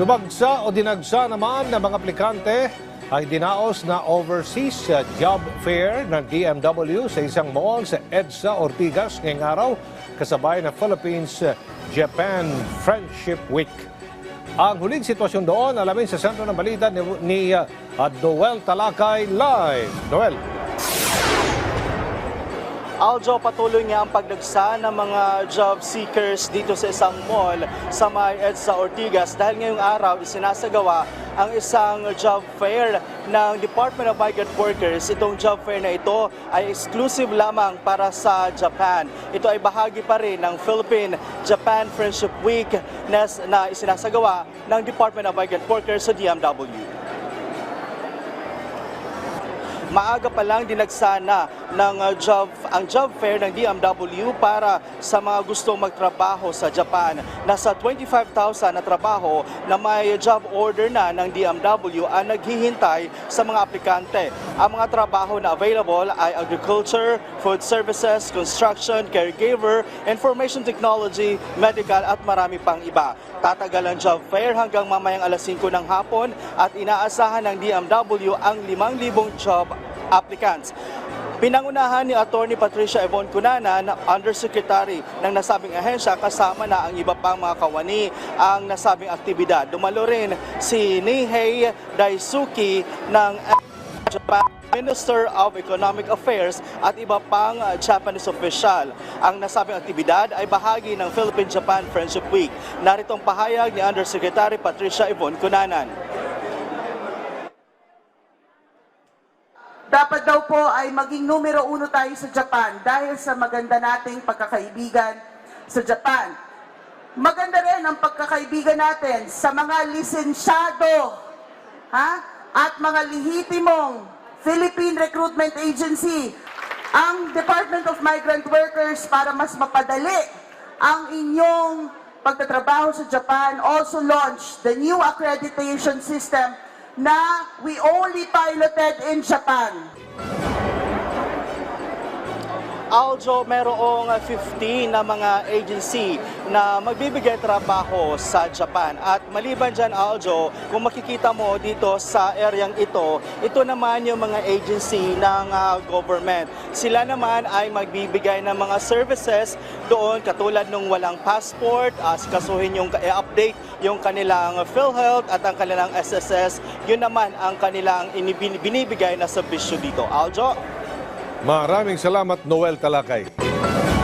Dumagsa o dinagsa naman ng mga aplikante ay dinaos na overseas job fair ng DMW sa isang mall sa EDSA Ortigas ngayong araw kasabay ng Philippines-Japan Friendship Week. Ang huling sitwasyon doon, alamin sa sentro ng balita ni, ni uh, Noel Talakay Live. Noel. Aljo, patuloy nga ang pagdagsa ng mga job seekers dito sa isang mall sa may EDSA Ortigas dahil ngayong araw isinasagawa ang isang job fair ng Department of Migrant Workers. Itong job fair na ito ay exclusive lamang para sa Japan. Ito ay bahagi pa rin ng Philippine-Japan Friendship Week na, na isinasagawa ng Department of Migrant Workers sa DMW. maaga pa lang dinagsana ng uh, job ang job fair ng DMW para sa mga gustong magtrabaho sa Japan. Nasa 25,000 na trabaho na may job order na ng DMW ang naghihintay sa mga aplikante. Ang mga trabaho na available ay agriculture, food services, construction, caregiver, information technology, medical at marami pang iba. Tatagal ang job fair hanggang mamayang alas 5 ng hapon at inaasahan ng DMW ang 5,000 job applicants. Pinangunahan ni Attorney Patricia Evon Cunanan, Undersecretary ng nasabing ahensya kasama na ang iba pang mga kawani ang nasabing aktibidad. Dumalo rin si Nihei Daisuke ng Japan Minister of Economic Affairs at iba pang uh, Japanese official. Ang nasabing aktibidad ay bahagi ng Philippine-Japan Friendship Week. Narito ang pahayag ni Undersecretary Patricia Evon Cunanan. Dapat daw po ay maging numero uno tayo sa Japan dahil sa maganda nating pagkakaibigan sa Japan. Maganda rin ang pagkakaibigan natin sa mga lisensyado ha? at mga lehitimong Philippine Recruitment Agency, ang Department of Migrant Workers para mas mapadali ang inyong pagtatrabaho sa Japan also launched the new accreditation system na we only piloted in Japan. Aljo, merong 15 na mga agency na magbibigay trabaho sa Japan. At maliban dyan, Aljo, kung makikita mo dito sa areang ito, ito naman yung mga agency ng ah, government. Sila naman ay magbibigay ng mga services doon katulad nung walang passport, as kasuhin yung i-update yung kanilang PhilHealth at ang kanilang SSS. Yun naman ang kanilang binibigay na serbisyo dito. Aljo? Maraming salamat Noel Talakay.